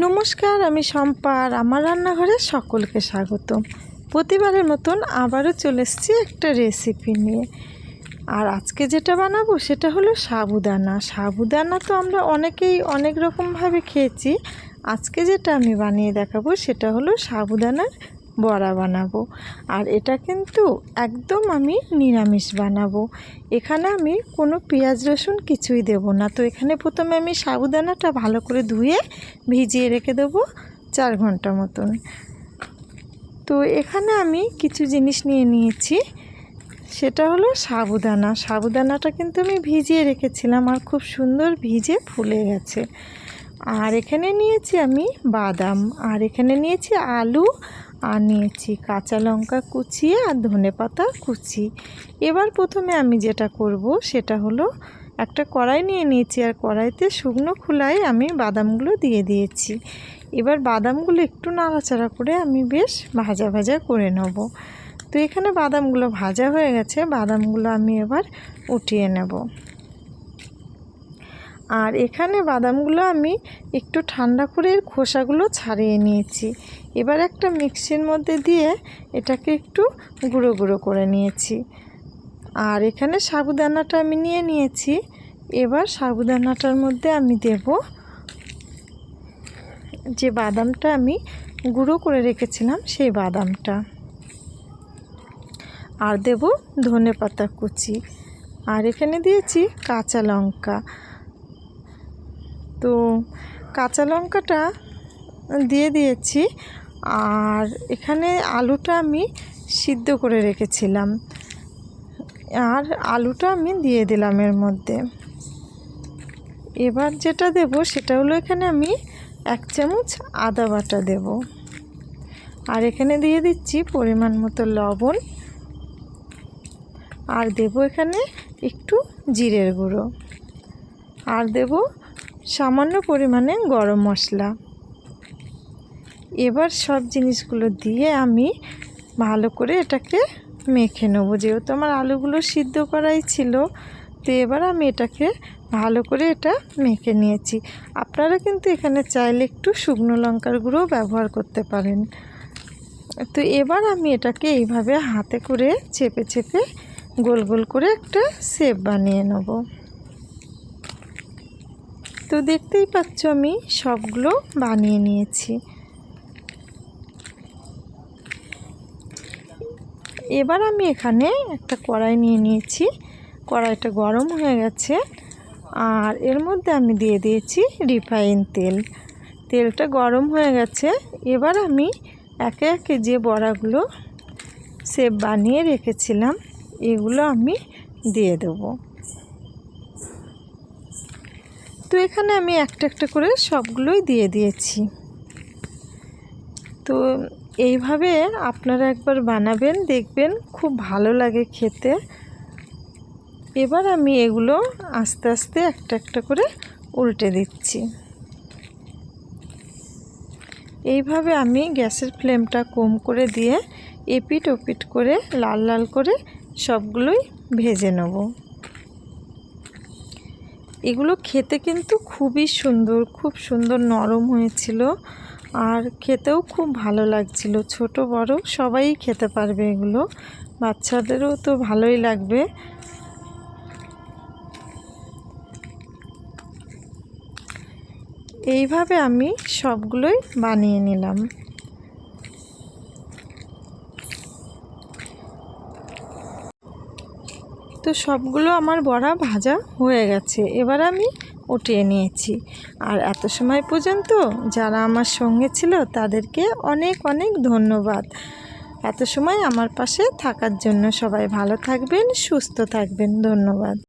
নমস্কার, আমি শম্পা আর আমার রান্নাঘরে সকলকে স্বাগত প্রতিবারের মতন আবারও চলে এসেছি একটা রেসিপি নিয়ে। আর আজকে যেটা বানাবো সেটা হলো সাবুদানা। সাবুদানা তো আমরা অনেকেই অনেক রকমভাবে খেয়েছি। আজকে যেটা আমি বানিয়ে দেখাবো সেটা হলো সাবুদানার বড়া বানাবো। আর এটা কিন্তু একদম আমি নিরামিষ বানাবো। এখানে আমি কোনো পেঁয়াজ, রসুন কিছুই দেব না। তো এখানে প্রথমে আমি সাবুদানাটা ভালো করে ধুয়ে ভিজিয়ে রেখে দেবো চার ঘণ্টা মতন। তো এখানে আমি কিছু জিনিস নিয়ে নিয়েছি। সেটা হলো সাবুদানা। সাবুদানাটা কিন্তু আমি ভিজিয়ে রেখেছিলাম আর খুব সুন্দর ভিজে ফুলে গেছে। আর এখানে নিয়েছি আমি বাদাম। আর এখানে নিয়েছি আলু আর নিয়েছি কাঁচা লঙ্কা কুচিয়ে আর ধনে পাতা কুচি। এবার প্রথমে আমি যেটা করব সেটা হলো একটা কড়াই নিয়ে নিয়েছি আর কড়াইতে শুকনো খোলায় আমি বাদামগুলো দিয়ে দিয়েছি। এবার বাদামগুলো একটু নাড়াচাড়া করে আমি বেশ ভাজা ভাজা করে নেব। তো এখানে বাদামগুলো ভাজা হয়ে গেছে, বাদামগুলো আমি এবার উঠিয়ে নেব। আর এখানে বাদামগুলো আমি একটু ঠান্ডা করে খোসাগুলো ছাড়িয়ে নিয়েছি। এবার একটা মিক্সির মধ্যে দিয়ে এটাকে একটু গুঁড়ো গুঁড়ো করে নিয়েছি। আর এখানে সাবুদানাটা আমি নিয়ে নিয়েছি। এবার সাবুদানাটার মধ্যে আমি দেব যে বাদামটা আমি গুঁড়ো করে রেখেছিলাম সেই বাদামটা। আর দেব ধনে পাতা কুচি। আর এখানে দিয়েছি কাঁচা লঙ্কা। তো কাঁচা লঙ্কাটা দিয়ে দিয়েছি আর এখানে আলুটা আমি সিদ্ধ করে রেখেছিলাম। আর আলুটা আমি দিয়ে দিলাম এর মধ্যে। এবার যেটা দেব সেটা হলো এখানে আমি এক চামচ আদা বাটা দেব। আর এখানে দিয়ে দিচ্ছি পরিমাণ মতো লবণ। আর দেব এখানে একটু জিরের গুঁড়ো। আর দেব সামান্য পরিমাণে গরম মশলা। এবার সব জিনিসগুলো দিয়ে আমি ভালো করে এটাকে মেখে নেব। যেহেতু আমার আলুগুলো সিদ্ধ করাই ছিল, তো এবার আমি এটাকে ভালো করে এটা মেখে নিয়েছি। আপনারা কিন্তু এখানে চাইলে একটু শুকনো লঙ্কার গুঁড়ো ব্যবহার করতে পারেন। তো এবার আমি এটাকে এইভাবে হাতে করে চেপে চেপে গোল গোল করে একটা শেপ বানিয়ে নেব। তো দেখতেই পাচ্ছ আমি সবগুলো বানিয়ে নিয়েছি। এবার আমি এখানে একটা কড়াই নিয়ে নিয়েছি। কড়াইটা গরম হয়ে গেছে আর এর মধ্যে আমি দিয়ে দিয়েছি রিফাইন তেল। তেলটা গরম হয়ে গেছে। এবার আমি একে একে যে বড়াগুলো সেপ বানিয়ে রেখেছিলাম, এগুলো আমি দিয়ে দেব। তো এখানে আমি একটা একটা করে সবগুলোই দিয়ে দিয়েছি। তো এইভাবে আপনারা একবার বানাবেন, দেখবেন খুব ভালো লাগে খেতে। এবার আমি এগুলো আস্তে আস্তে একটা একটা করে উল্টে দিচ্ছি। এইভাবে আমি গ্যাসের ফ্লেমটা কম করে দিয়ে এপিট ওপিট করে লাল লাল করে সবগুলোই ভেজে নেব। এগুলো খেতে কিন্তু খুবই সুন্দর, খুব সুন্দর নরম হয়েছিল আর খেতেও খুব ভালো লাগছিল। ছোট, বড় সবাই খেতে পারবে এগুলো, বাচ্চাদেরও তো ভালোই লাগবে। এইভাবে আমি সবগুলোই বানিয়ে নিলাম। তো সবগুলো আমার বড়া ভাজা হয়ে গেছে। এবার আমি উঠিয়ে নিয়েছি। আর এত সময় পর্যন্ত যারা আমার সঙ্গে ছিল তাদেরকে অনেক অনেক ধন্যবাদ। এত সময় আমার পাশে থাকার জন্য সবাই ভালো থাকবেন, সুস্থ থাকবেন। ধন্যবাদ।